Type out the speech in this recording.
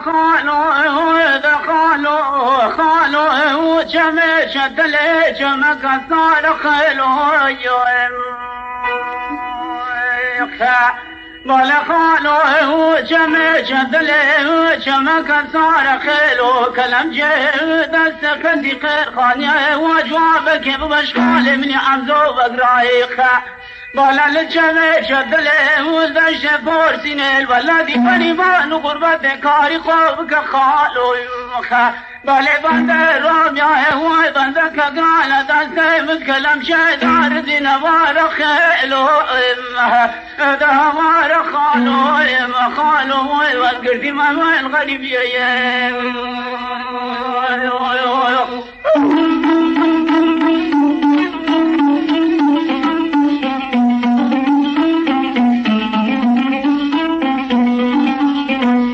خالو خالو خالو جمع شدل چم کسال خالو یم قال خالو چم شدل جمع کسال خالو کلم جد سکندی خیر خانی و جواب که ببش خال منی عمزو بگرای خالو بقرايخ بالا لجمع شدل وزدش فورسين الولدي فريبان غربت كاري خوفك خالو يمخا بالي بند رام يا هواي بندك قال دست كلام شدار دين وار امها ده وار خالو خالو ما الغريب يا Mm-hmm.